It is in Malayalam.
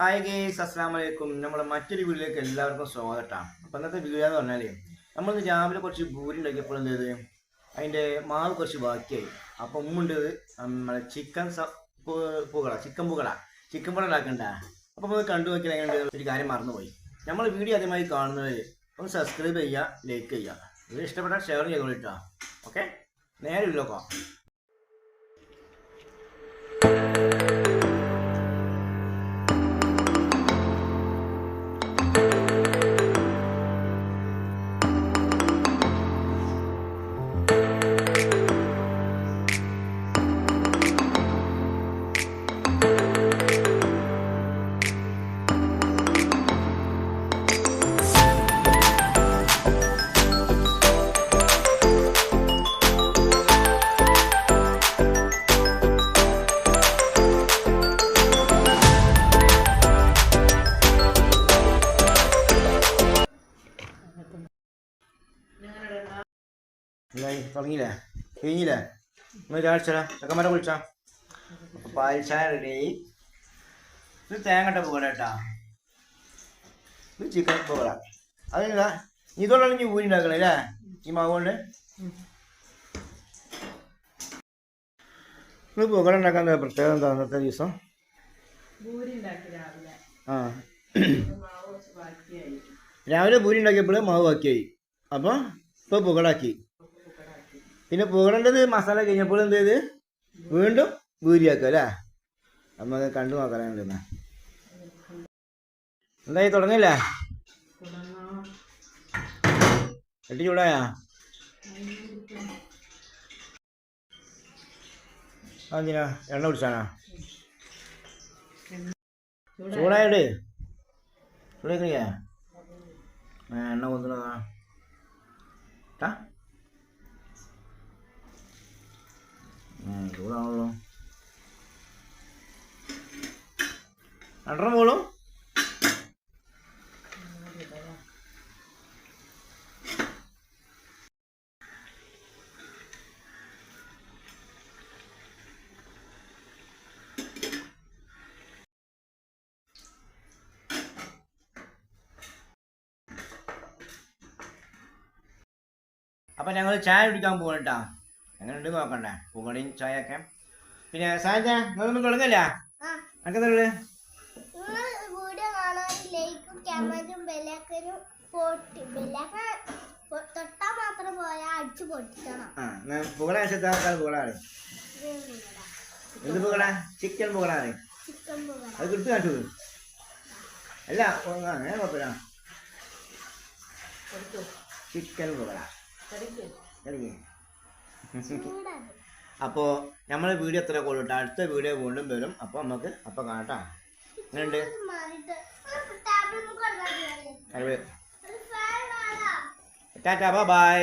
ഹായ് ഗേസ് അസ്സാം വലൈക്കും നമ്മുടെ മറ്റൊരു വീഡിയോയിലേക്ക് എല്ലാവർക്കും സ്വാഗതമാണ് അപ്പം ഇന്നത്തെ വീഡിയോ എന്ന് പറഞ്ഞാൽ നമ്മൾ രാവിലെ കുറച്ച് ഭൂരി ഉണ്ടാക്കിയപ്പോൾ എന്ത് ചെയ്ത്? അതിന്റെ മാവ് കുറച്ച് ബാക്കിയായി. അപ്പം ഉമ്മുണ്ട് നമ്മളെ ചിക്കൻ പുകള ചിക്കൻ പുകള. ചിക്കൻ പൂള ഉണ്ടാക്കണ്ട? അപ്പം നമ്മൾ കണ്ടു നോക്കിയാൽ അതിനുണ്ട് ഒരു കാര്യം മറന്നുപോയി. നമ്മൾ വീഡിയോ ആദ്യമായി കാണുന്നവർ ഒന്ന് സബ്സ്ക്രൈബ് ചെയ്യുക ലൈക്ക് ചെയ്യുക. ഇത് ഇഷ്ടപ്പെട്ടാൽ ഷെയർ ചെയ്തോളിട്ടാ ഓക്കെ നേരെ ഇല്ലോക്കാം എന്തായി തുടങ്ങിയില്ലേ? കഴിഞ്ഞില്ലേ? ഒന്ന് ചാടിച്ചാ ചക്കന്മാരെ വിളിച്ചാ അപ്പോൾ പാൽച്ചായ റെഡി ഇത് തേങ്ങട്ട പോകല കേട്ടാ. ഇത് ചിക്കൻ പോകല അതില്ല ഇതോടാണ് നീ ഊരി ഉണ്ടാക്കണേ അല്ലേ? ഈ മാവ് കൊണ്ട്? ഇത് പുകട ഉണ്ടാക്കാൻ പ്രത്യേകത എന്താ അന്നത്തെ ദിവസം? ആ. രാവിലെ പൂരി ഉണ്ടാക്കിയപ്പോൾ മാവ് ബാക്കിയായി. അപ്പോൾ ഇപ്പോൾ പുകടാക്കി. പിന്നെ പോകേണ്ടത് മസാല കഴിഞ്ഞപ്പോൾ എന്ത് ചെയ്ത്? വീണ്ടും പൂരിയാക്കുക അല്ലേ? നമുക്ക് കണ്ടു നോക്കാനുണ്ട് എന്നാ എന്തായി തുടങ്ങില്ലേ തുടങ്ങാം എട്ടി ചൂടായാ? അതിനാ എണ്ണ കുടിച്ചാനാ ചൂടായിട്ട് ചൂടാക്കിയാ എണ്ണ കൊണ്ടുവന്നതാ. ചൂടാണല്ലോ. രണ്ടെണ്ണം പോളും അപ്പം ഞങ്ങൾ ചായ കുടിക്കാൻ പോകണട്ടാ എങ്ങനെയുണ്ട് നോക്കണ്ടേ പുകടയും ചായ ഒക്കെ പിന്നെ സാജ നിങ്ങളൊന്നും തുടങ്ങല്ല? അനക്കെന്താ എന്ത് ചിക്കൻ പുകട അത് കിട്ടു കാട്ടു അല്ല അങ്ങനെ കുഴപ്പമില്ല. ചിക്കൻ അപ്പോൾ നമ്മളെ വീഡിയോ എത്ര കൊള്ളട്ടെ അടുത്ത വീഡിയോ വീണ്ടും വരും. അപ്പോൾ നമുക്ക് അപ്പോൾ കാണട്ടാ. എങ്ങനെയുണ്ട്? ടാറ്റാ ബൈ.